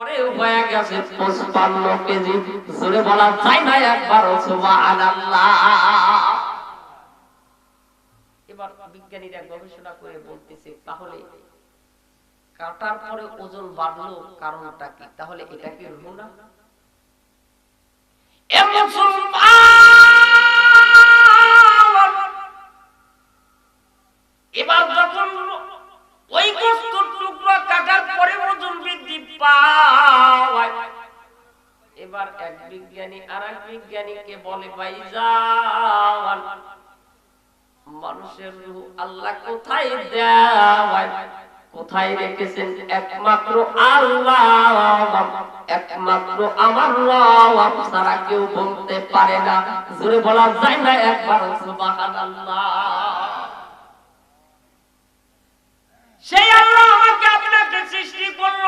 হয়ে গেছে। পঁচপান্ন কেজি। জোরে বলা যায় না একবার এবার বিজ্ঞানীরা গবেষণা করে বলতেছে তাহলে কাটার পরে ওজন বাড়লো কারণটা কি? তাহলে এটা কি রুহ না? এবার যখন ওই টুকরো কাটার পরে ওজন বৃদ্ধি পায় এবার এক বিজ্ঞানী আর এক বিজ্ঞানীকে বলে, ভাই যাওয়ান মানুষের রূহ আল্লাহ কোথায় দেওয়ায়? কোথায় রেখেছেন? একমাত্র আল্লাহ, একমাত্র আমার রব, ছাড়া কেউ বলতে পারে না। জোরে বলা যায় না একবার, সুবহানাল্লাহ। সেই আল্লাহ সৃষ্টি করল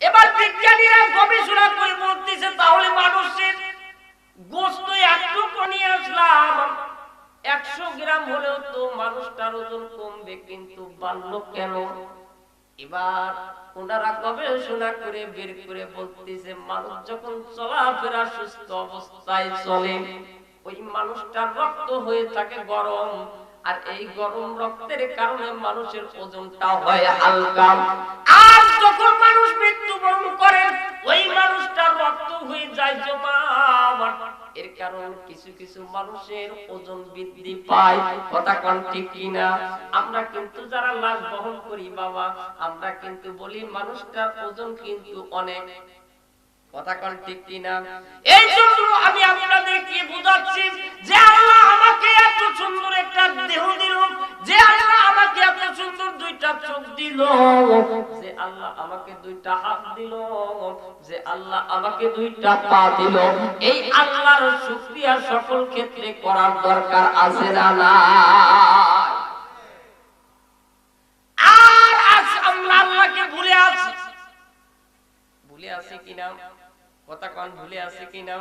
এবার বিজ্ঞানীরা গবেষণা করে বলতেছে, তাহলে মানুষের গোস্ত একটুকু নিয়ে আসলাম। একশো গ্রাম হলেও তো মানুষটার ওজন কমবে, কিন্তু বাড়লো কেন? এবার ওনারা গবেষণা করে বের করে বলতেছে, মানুষ যখন চলাফেরা সুস্থ অবস্থায় চলে, ওই মানুষটার রক্ত হয়ে থাকে গরম। আর এই গরম রক্তের কারণে মানুষের ওজনটা হয় হালকা। আর যখন মানুষ মৃত্যুবরণ করে ওই মানুষটার রক্ত হয়ে যায় জমা এর কারণে কিছু কিছু মানুষের ওজন বৃদ্ধি পায়। কথা কোন ঠিক কিনা? আমরা কিন্তু যারা লাশ বহন করি বাবা আমরা কিন্তু বলি মানুষটার ওজন কিন্তু অনেক। কথা ঠিক কিনা? এই জন্য আমি আপনাদেরকে বোঝাচ্ছি যে আল্লাহ আমাকে এত সুন্দর একটা দেহ দিল, যে আল্লাহ আমাকে এত সুন্দর দুইটা চোখ দিল, যে আল্লাহ আমাকে দুইটা হাত দিল, যে আল্লাহ আমাকে দুইটা পা দিল। এই আল্লাহর শুকরিয়া সকল ক্ষেত্রে করার দরকার আছে না আর আজ আমরা আল্লাহকে ভুলে আছি। ভুলে আছি কিনা কথা কন ভুলে আছে কিনা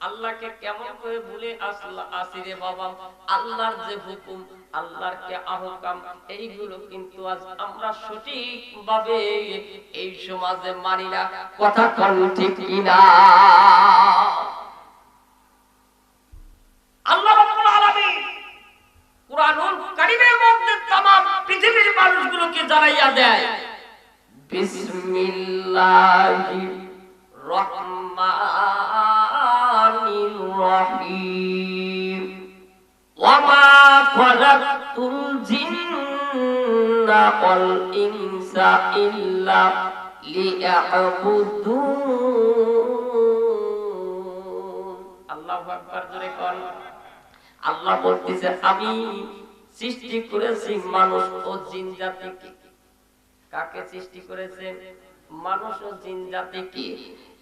আল্লাহকে কেমন করে ভুলে আসলা আসি রে বাবা আল্লাহর যে হুকুম আল্লাহর কে আহকাম এইগুলো কিন্তু আজ আমরা সঠিক ভাবে এই সমাজে মানি না কথা কন ঠিক কিনা আল্লাহ রাব্বুল আলামিন কুরআনুল কারীমের মধ্যে तमाम পৃথিবীর মানুষগুলোকে জানাইয়া দেয় বিসমিল্লাহির রহমানির আল্লাহ বলতেছে আমি সৃষ্টি করেছি মানুষ ও জিন জাতিকে। কাকে সৃষ্টি করেছে মানুষ ও জিন জাতিকে।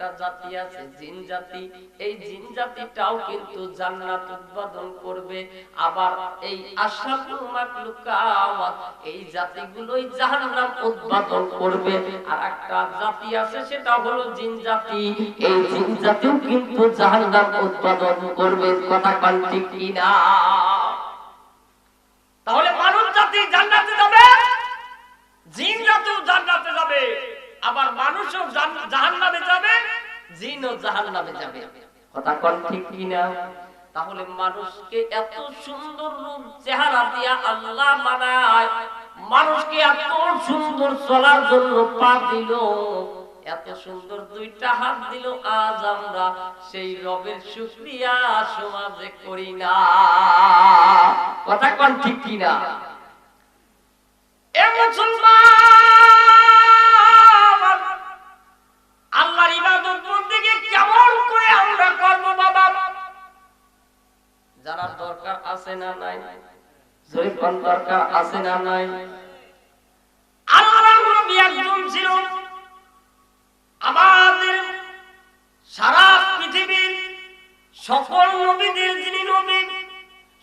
একটা জাতি আছে, জিন জাতি। এই জিন জাতিটাও কিন্তু জান্নাত উদ্বোধন করবে। আবার এই এই জাতিগুলোই জাহান্নাম উদ্বোধন করবে। আর একটা জাতি আছে, সেটা হলো জিন জাতি। এই জিন জাতিও কিন্তু জাহান্নাম উদ্বোধন করবে। কথা কান ঠিক কিনা? তাহলে মানব জাতি জান্নাতে যাবে, জিন জাতিও জান্নাতে যাবে। আবার মানুষও জাহান্নামে যাবে, জিনও জাহান্নামে যাবে। কথা কোন ঠিক কিনা? তাহলে মানুষকে এত সুন্দর রূপ চেহারা দিয়া আল্লাহ বানায়, মানুষকে এত সুন্দর চলার জন্য পা দিল, এত সুন্দর দুইটা হাত দিল, আজ আমরা সেই রবের শুক্রিয়া সমাজে করি না। কথা কন ঠিক কিনা? এ মুসলমান! আল্লাহর ইবাদত বন্দেগী কেমন করে আমরা করব বাবা? যারা দরকার আছে না নাই? জরিফান দরকার আছে না নাই? আল্লাহর নবী একজন ছিল। আমাদের সারা পৃথিবীর সকল নবীদের যিনি নবী,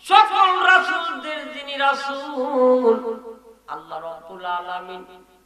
সকল রাসূলদের যিনি রাসূল, আল্লাহ রাব্বুল আলামিন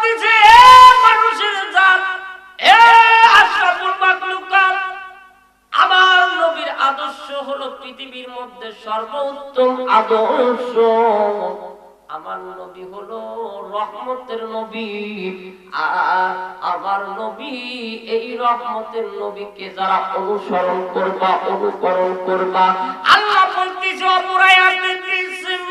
বলতেছে এ মানুষের জাত, এ আশরাফুল মাখলুকাত, আমার নবীর আদর্শ হলো পৃথিবীর মধ্যে সর্বোত্তম আদর্শ। আমার নবী হলো রহমতের নবী, আর আমার নবী, এই রহমতের নবীকে যারা অনুসরণ করবা, অনুকরণ করবা, আল্লাহ বলতেছে অপরায়াতে বিসমিল্লাহির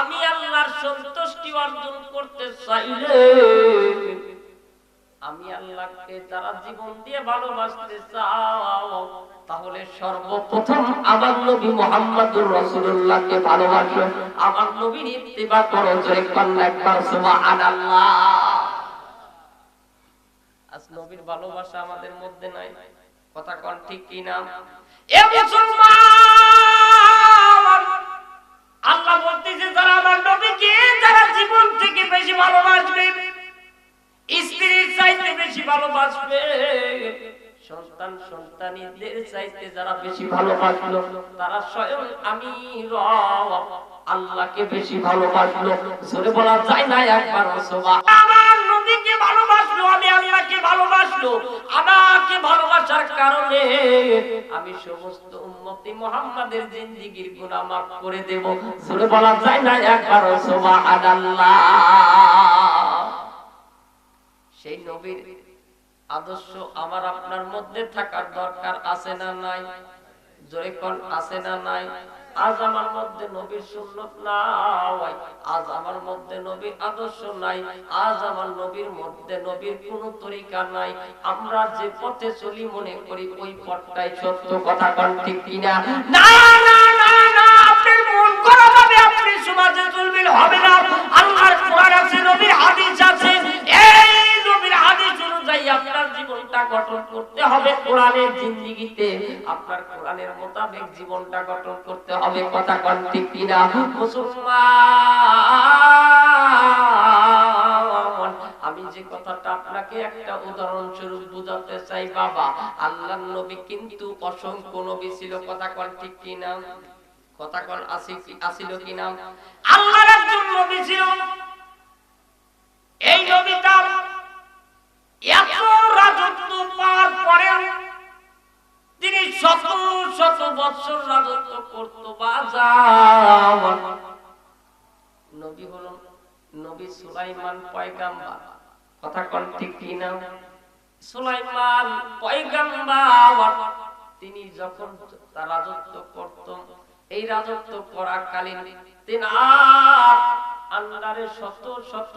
আমি আল্লাহর সন্তুষ্টি অর্জন করতে চাইলে আমি আল্লাহকে যারা জীবন দিয়ে ভালোবাসতে চাও, তাহলে সর্বপ্রথম আমার নবী মোহাম্মদুর রাসূলুল্লাহকে ভালোবাসো। আমার নবীর ইত্তিবা করো কন্যা একবার সুবহানাল্লাহ। আজ নবীর ভালোবাসা আমাদের মধ্যে নাই। কথা কন ঠিক কি না এ মুসলমান! আল্লাহ বলতেছে, যারা আমার নবীকে, যারা জীবন থেকে বেশি ভালোবাসবে, স্ত্রীর চাইতে বেশি ভালোবাসবে, সন্তান সন্তানীদের চাইতে যারা বেশি ভালোবাসলো, তারা স্বয়ং আমি আল্লাহকে বেশি ভালোবাসলো। বলা যায় না একবার আমার নবীকে ভালোবাসলো আমি আল্লাহকে ভালোবাসলো। আমাকে ভালোবাসার কারণে আমি সমস্ত উম্মতি মুহাম্মাদের জিন্দেগীর গুনাহ মাফ করে দেব। জোরে বলা যায় না একবার সুবহানাল্লাহ। সেই নবীর আদর্শ আমার আপনার মধ্যে থাকার দরকার আছে না নাই? জোরে আছে না নাই? আজ আমার মধ্যে নবীর সুন্নত নাই, আজ আমার মধ্যে নবীর আদর্শ নাই, আজ আমার নবীর মধ্যে নবীর কোন তরিকা নাই। আমরা যে পথে চলি মনে করি ওই পথটাই সত্য কথা কোন ঠিক কিনা? আপনি সমাজে চলবেন হবে না। আল্লাহর কোরআন আছে, নবীর হাদিস আছে। এই অনুযায়ী আপনার জীবনটা গঠন করতে হবে কোরআনের জিন্দেগিতে। আপনার কোরআনের মোতাবেক জীবনটা গঠন করতে হবে, কথা কোন ঠিক কিনা? আমি যে কথাটা আপনাকে একটা উদাহরণ স্বরূপ বুঝাতে চাই, বাবা আল্লাহ নবী কিন্তু অসংখ্য নবী ছিল, কথা কোন ঠিক কিনা? কথা কোন আসি আসিল কিনা? আল্লাহর একজন নবী ছিল। এই নবীটা তিনি শত শত বছর রাজত্ব করত নবী হল নবী সুলাইমান কথা কোন ঠিক সুলাইমান তিনি যখন তার রাজত্ব করত, এই রাজত্ব করাকালীন তেনার আন্ডারে শত শত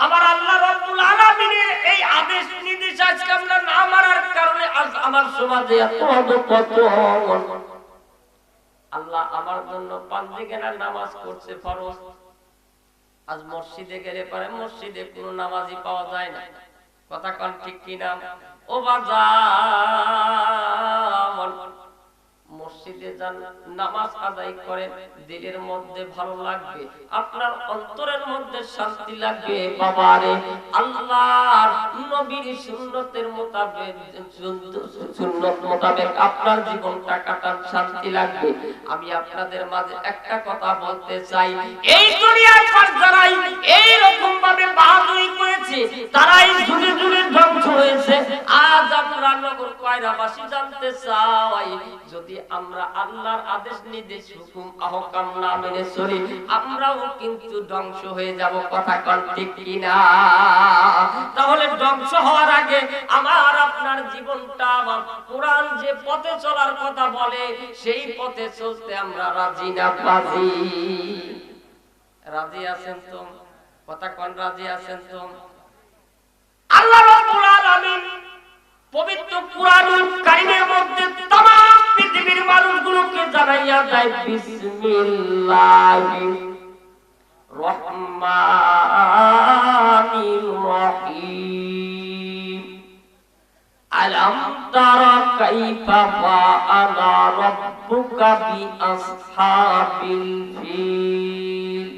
আমার আল্লাহ রাব্বুল আলামিনের এই আদেশ নির্দেশ আজকে আমরা না মানার কারণে আজ আমার সমাজে এত অধপতন আল্লাহ আমার জন্য পাঁচে গেলার নামাজ করছে ফরজ। আজ মসজিদে গেলে পরে মসজিদে কোনো নামাজই পাওয়া যায় না। কথা কন ঠিক কিনা? ও বাজার। মসজিদে যান, নামাজ আদায় করেন, দিলের মধ্যে ভালো লাগবে, আপনার অন্তরের মধ্যে শান্তি লাগবে, বাবারে। আল্লাহর নবীর সুন্নতের মোতাবেক সুন্নত মোতাবেক আপনার জীবনটা কাটার শান্তি লাগবে। আমি আপনাদের মাঝে একটা কথা বলতে চাই, এই দুনিয়ার পর যারাই এই রকম ভাবে বাহাদুরি করেছে, তারাই যুগে যুগে ধ্বংস হয়েছে। আজ আমরা নগর কয়রাবাসী জানতে চাই যদি আমরা আল্লাহর আদেশ, নির্দেশ, হুকুম, আহকাম না মেনে চলি, আমরাও কিন্তু ধ্বংস হয়ে যাব, কথা কন ঠিক কিনা? তাহলে ধ্বংস হওয়ার আগে আমার, আপনার জীবনটা, আমার কোরআন যে পথে চলার কথা বলে, সেই পথে চলতে আমরা রাজি না, বাজি? রাজি আছেন তো? কথা কন, রাজি আছেন তো? জানাইয়া দেয় বিসমিল্লাহির রহমানির রহিম আলম তারা কাইফা ফাআলা রাব্বুকা বিআসহাবিল ফিল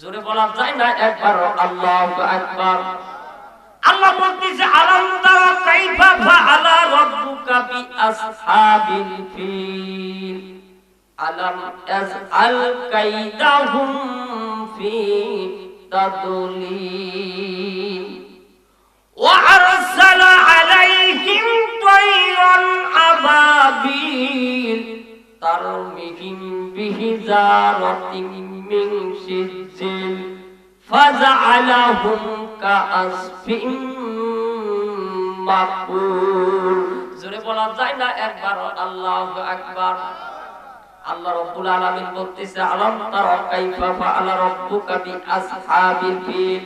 জোরে বলা যায় না একবার আল্লাহু আকবার আল্লাহ বলতেছে আলম তারা কাইফা ফাআলা রাব্বুকা বিআসহাবিল ফিল আলম তাজআল কাইদাহুম ফি তাদলিল। ওয়া আরসালা আলাইহিম তায়রান আবাবিল। তারমিহিম বিহিজারাতিন মিন সিজিল ফাজআলাহুম কাআসফিন মাকুল। জোরে বলা যায় না একবার, আল্লাহু আকবার। আল্লাহ রাব্বুল আলামিন বলতেছে, আলাম তারা কাইফা ফাআলা রাব্বুকা বিআসহাবিল ফিল?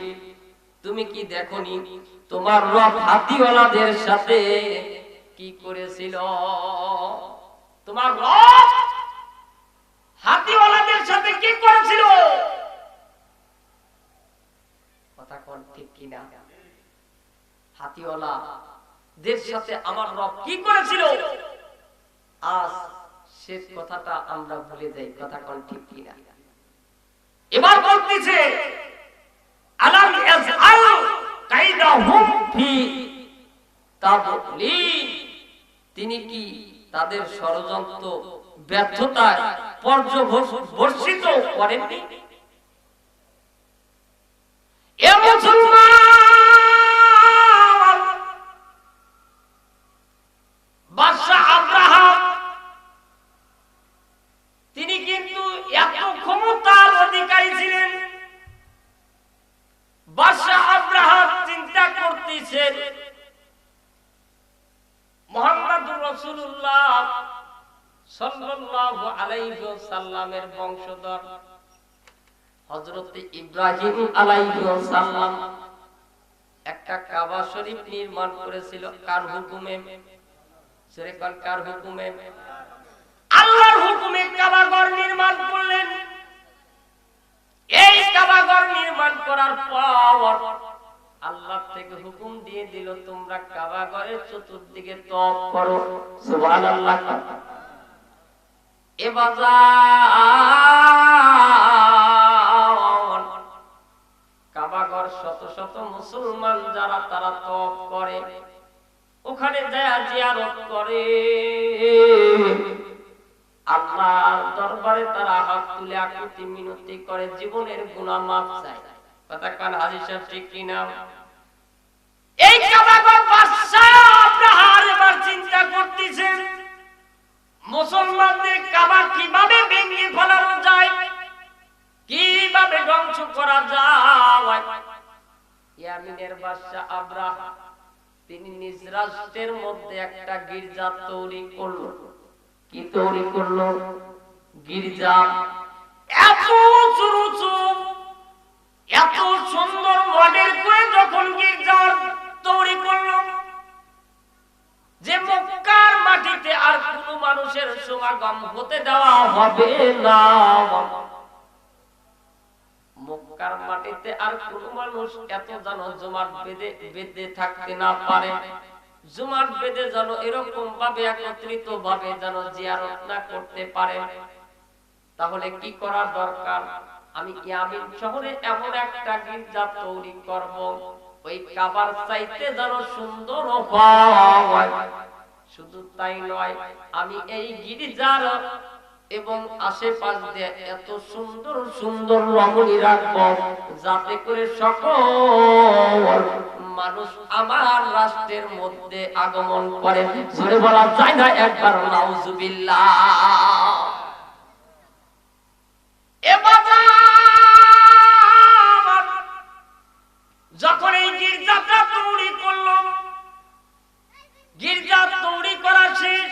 তুমি কি দেখনি? তোমার রব হাতিওয়ালাদের সাথে কি করেছিল? তোমার রব হাতিওয়ালাদের সাথে কি করেছিল? কথা কোন ঠিক কিনা? হাতিওয়ালা দের সাথে আমার রব কি করেছিল? আজ শেষ কথাটা আমরা ভুলে যাই, কথা ঠিক কিনা। এবার বলতেছে তিনি কি তাদের ষড়যন্ত্র ব্যর্থতায় পর্যবর্ষিত করেননি? ইব্রাহিম আলাইহি ওয়াসাল্লাম একটা কাবা শরীফ নির্মাণ করেছিল, কার হুকুমে? সেরে কার হুকুমে? আল্লাহর হুকুমে কাবা ঘর নির্মাণ করলেন। এই কাবাঘর নির্মাণ করার পর আল্লাহ থেকে হুকুম দিয়ে দিল, তোমরা কাবাঘরের চতুর্দিকে তপ করো। সুবহানাল্লাহ। এ বাজার শত শত মুসলমান যারা তারা তপ করে, ওখানে যায় জিয়ারত করে। আল্লাহর দরবারে তারা হাত তুলে আকুতি মিনতি করে, জীবনের গুনাহ মাফ চায়। কথা কান সাহেব, ঠিক এই এবার চিন্তা করতেছেন, মুসলমানদের কাবা কীভাবে ভেঙে যায়? কীভাবে ধ্বংস করা যায়? ইয়ামিনের বাদশাহ আব্রাহা, তিনি নিজ রাষ্ট্রের মধ্যে একটা গির্জা তৈরি করল। কি তৈরি করল? গির্জা এত উঁচু এত সুন্দর মডেল করে যখন গির্জার তৈরি করল, যে মক্কার মাটিতে আর কোন মানুষের সমাগম হতে দেওয়া হবে না। মাটিতে আর কোন মানুষ এত যেন থাকতে না পারে। জমাট বেঁধে যেন এরকম ভাবে একত্রিত ভাবে যেন জিয়ারত না করতে পারে। তাহলে কি করা দরকার? আমি ইয়ামিন শহরে এমন একটা গির্জা তৈরি করব, ওই কাবার চাইতে যেন সুন্দর শুধু তাই নয়, আমি এই গির্জার এবং আশেপাশ দিয়ে এত সুন্দর সুন্দর রমণী রাখব যাতে করে সকল মানুষ আমার রাষ্ট্রের মধ্যে আগমন করে। জোরে বলা যায় না একবার করল, গির্জা তৈরি করা শেষ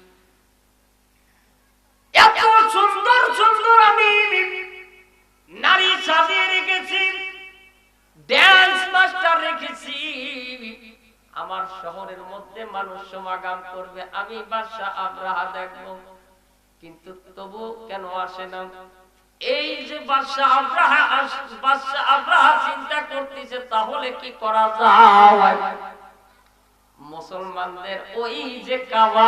এত আমার শহরের মধ্যে মানুষ সমাগম করবে, আমি বাদশাহ আব্রাহা দেখব। কিন্তু তবু কেন আসে না? এই যে বাদশাহ আব্রাহা বাদশাহ আব্রাহা চিন্তা করতেছে, তাহলে কি করা যায়? মুসলমানদের ওই যে কাবা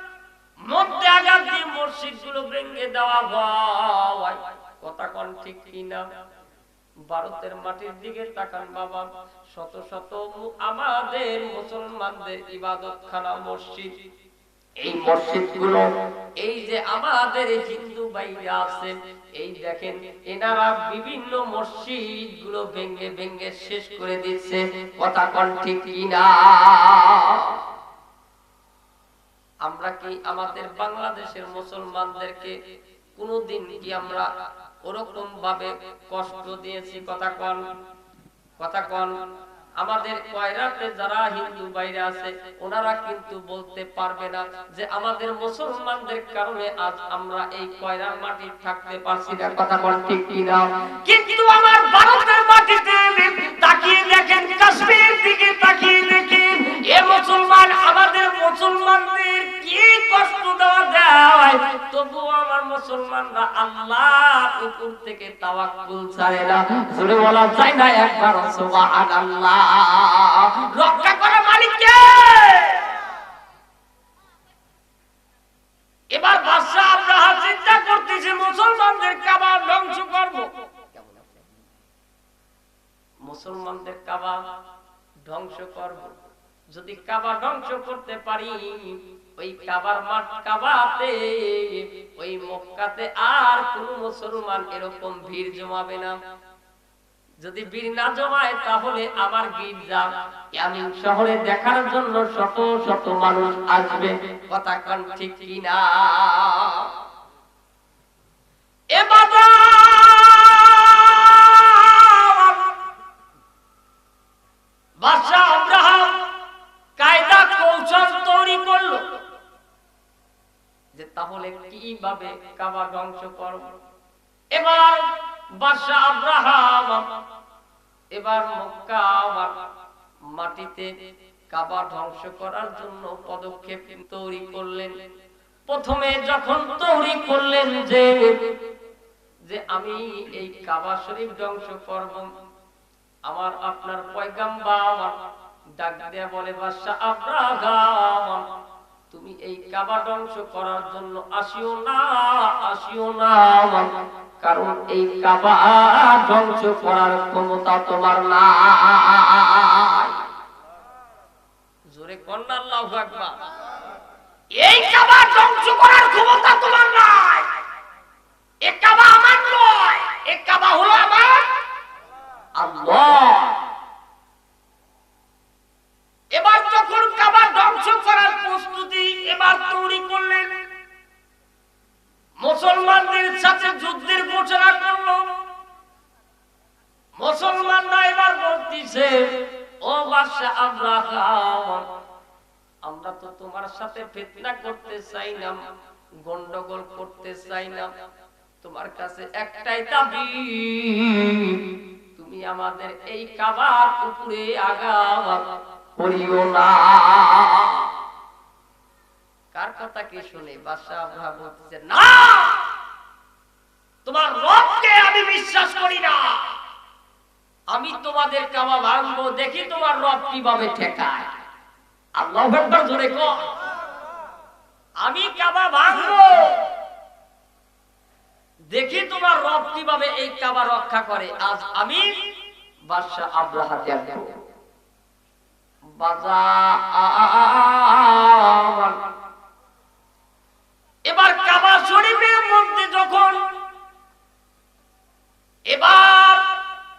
মধ্যে আঘাত দিয়ে মসজিদগুলো ভেঙে দেওয়া হয়। কথা কোন ঠিক কিনা? ভারতের মাটির দিকে তাকান বাবা। শত শত আমাদের মুসলমানদের ইবাদত খানা মসজিদ। এই মসজিদগুলো এই যে আমাদের হিন্দু ভাইরা আছেন এই দেখেন এনারা বিভিন্ন মসজিদগুলো ভেঙ্গে ভেঙ্গে শেষ করে দিচ্ছে। কথা কন ঠিক কিনা? আমরা কি আমাদের বাংলাদেশের মুসলমানদেরকে কোনদিন কি আমরা ওরকম ভাবে কষ্ট দিয়েছি? কথা কন কথা কন। আমাদের কয়রাতে যারা হিন্দু বাইরে আছে, ওনারা কিন্তু বলতে পারবে না যে আমাদের মুসলমানদের কারণে আজ আমরা এই কয়রার মাটি থাকতে পারছি না। কথা বল ঠিক কিনা? কিন্তু আমার ভারতের মাটিতে তাকিয়ে দেখেন কাশ্মীর দিকে তাকিয়ে মুসলমান, আমাদের মুসলমানদের কি কষ্ট দেওয়া দেয় তবুও আমার মুসলমানরা আল্লাহর উপর থেকে তাওয়াক্কুল ছাড়ে না। জোরে বলা যায় না একবার, সুবহানাল্লাহ। রক্ষা করে মালিককে! এবার বাদশা আব্রাহা চিন্তা করতেছে, মুসলমানদের কাবা ধ্বংস করব। মুসলমানদের কাবা ধ্বংস করব। যদি কাবা ধ্বংস করতে পারি, ওই কাবার মাঠ কাবাতে, ওই মক্কাতে আর কোন মুসলমান এরকম ভিড় জমাবে না। যদি ভিড় না জমায়, তাহলে আমার গির্জা ইয়ামিন শহরে দেখার জন্য শত শত মানুষ আসবে। কথা কন ঠিক কিনা? এবার তাহলে কীভাবে কাবা ধ্বংস করব? এবার বাদশাহ আব্রাহাম, এবার মক্কা মাটিতে কাবা ধ্বংস করার জন্য পদক্ষেপ তৈরি করলেন। প্রথমে যখন তৈরি করলেন যে যে আমি এই কাবা শরীফ ধ্বংস করব, আমার আপনার পয়গাম্বার ডাক দেয়া বলে বাদশা আব্রাহাম তুমি এই কাবা ধ্বংস করার জন্য আসিও না আসিও না কারণ এই কাবা ধ্বংস করার ক্ষমতা তোমার নাই। জোরে কন্যা আল্লাহু আকবার। এই কাবা ধ্বংস করার ক্ষমতা তোমার নাই। এ কাবা আমার নয়, এ কাবা হলো আমার আল্লাহ। আমরা তো তোমার সাথে ফিতনা করতে চাই না, গন্ডগোল করতে চাই না। তোমার কাছে একটাই দাবি, তুমি আমাদের এই কাবার উপরে আগাম করিও না। কার কথা কি শুনে? আব্রাহাম বলতেছে, না! তোমার রবকে আমি বিশ্বাস করি না! আমি তোমাদের কাবা ভাঙবো, দেখি তোমার রব কীভাবে ঠেকায়। আল্লাহ একবার জোরে কর। আমি কাবা ভাঙবো, দেখি তোমার রব কীভাবে এই কাবা রক্ষা করে। আজ আমি এবার কাবা শরীফের মধ্যে যখন, এবার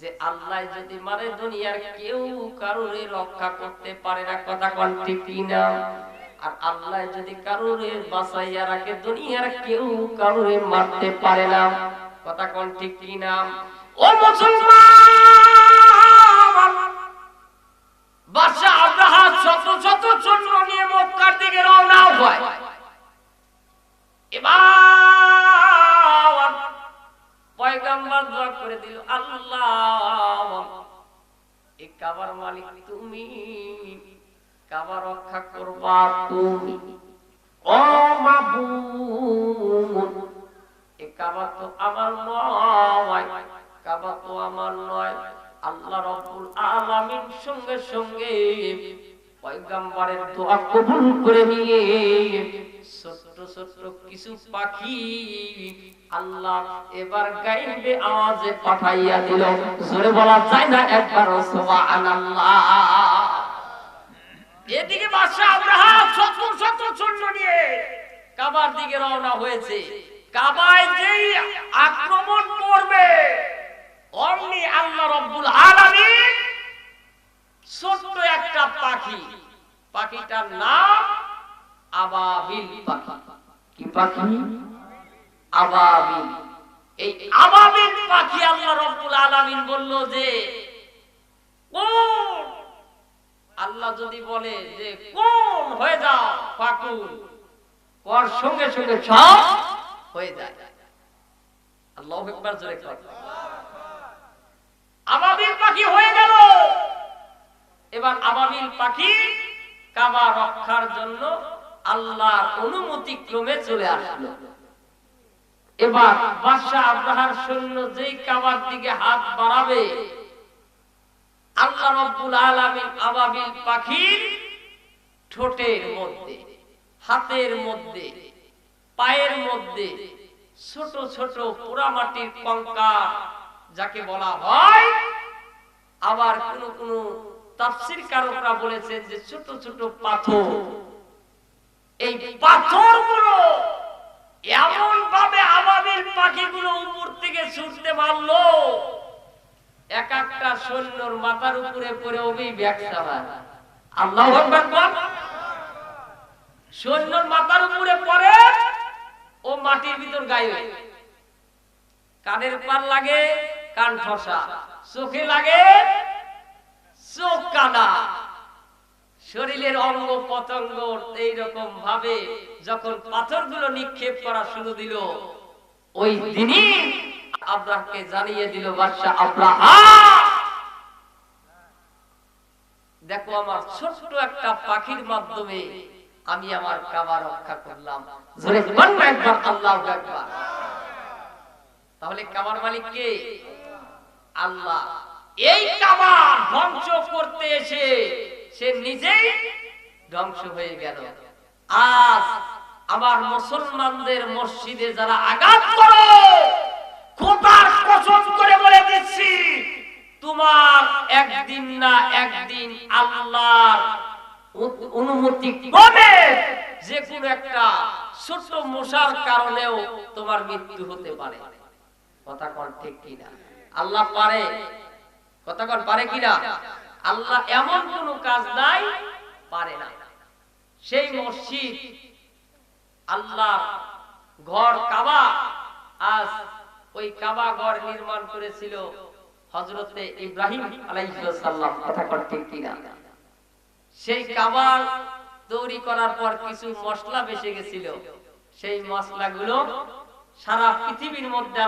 যে আল্লাহ যদি মানে দুনিয়ার কেউ কারোরে রক্ষা করতে পারে না, কথা কোন ঠিক আর আল্লাহ যদি কারোরে বাঁচাইয়া রাখে, দুনিয়ার কেউ কারোরে মারতে পারে না, কথা কোন ঠিক ও মুসলমান! শত শত সৈন্য নিয়ে মক্কার দিকে রওনা হয়, এবার পয়গাম্বর দোয়া করে দিল, আল্লাহ, এই কাবার মালিক তুমি। কাবা রক্ষা করবা তুমি। ও মাবুদ এ কাবা তো আমার নয় কাবা তো আমার নয়। আল্লাহ রব্বুল আলামিন সঙ্গে সঙ্গে পয়গাম্বরের দোয়া কবুল করে নিয়ে ছোট্ট কিছু পাখি আল্লাহ এবার গাইবে আওয়াজে পাঠাইয়া দিল। জোরে বলা যায় না একবার এদিকে নিয়ে কাবার দিকে রওনা হয়েছে। কাবায় যেই আক্রমণ করবে, অমনি আল্লাহ রব্বুল আলামিন ছোট্ট একটা পাখি, পাখিটার নাম আবাবিল পাখি। কি পাখি আবাবিল। এই আবাবিল পাখি আল্লাহ রব্বুল আলামিন বলল যে, কোন? আল্লাহ যদি বলে যে, কোন হয়ে যাও ফাকুল ওর সঙ্গে সঙ্গে সব হয়ে যায়। আল্লাহ একবার জোরে কর। আবাবিল পাখি হয়ে গেল। এবার আবাবিল পাখি কাবা রক্ষার জন্য আল্লাহর অনুমতি ক্রমে চলে আসলো। এবার বাদশাহ আব্রাহার সৈন্য যেই কাবার দিকে হাত বাড়াবে, আল্লাহ রব্বুল আলামিন আবাবিল পাখির ঠোঁটের মধ্যে, হাতের মধ্যে, পায়ের মধ্যে ছোট ছোট পোড়ামাটির কঙ্কাল যাকে বলা হয়, আবার কোন কোন তাফসির কারকরা বলেছেন যে ছোট ছোট পাথর। এই পাথরগুলো এমন ভাবে আবাবিল পাখিগুলো উপর থেকে ছুটতে পারল এক একটা সৈন্যর মাথার উপরে পড়ে ওই ব্যবসা আল্লাহ সৈন্যর মাথার উপরে পড়ে ও মাটির ভিতর গায়ে কানের পার লাগে, কান ঠসা। চোখে লাগে, চোখ কানা শরীরের অঙ্গ পতঙ্গ এইরকম ভাবে যখন পাথরগুলো নিক্ষেপ করা শুরু দিল, ওই দিনই আব্রাহকে জানিয়ে দিল বাদশা আব্রাহা! দেখো আমার ছোট্ট একটা পাখির মাধ্যমে আমি আমার কাবা রক্ষা করলাম। তাহলে কাবার মালিক কে? আল্লাহ। এই কাবা ধ্বংস করতে এসে সে নিজেই ধ্বংস হয়ে গেল। আজ আমার মুসলমানদের মসজিদে যারা আঘাত করো খোদার কসম করে বলে দিচ্ছি, তোমার একদিন না একদিন আল্লাহর অনুমতি কমে যে কোনো একটা ছোট মশার কারণেও তোমার মৃত্যু হতে পারে। কথা কন ঠিক কিনা? আল্লাহ পারে। কথা কন পারে কিনা? আল্লাহ এমন কোন কাজ নাই, পারে না। সেই মসজিদ আল্লাহ ঘর কাবা, আজ ওই কাবা ঘর নির্মাণ করেছিল হজরতে ইব্রাহিম আলাইহিস সালাম, কথা ঠিক কিনা? সেই কাবা তৈরি করার পর কিছু মশলা বেঁচে গেছিল। সেই মশলাগুলো সারা পৃথিবীর মধ্যে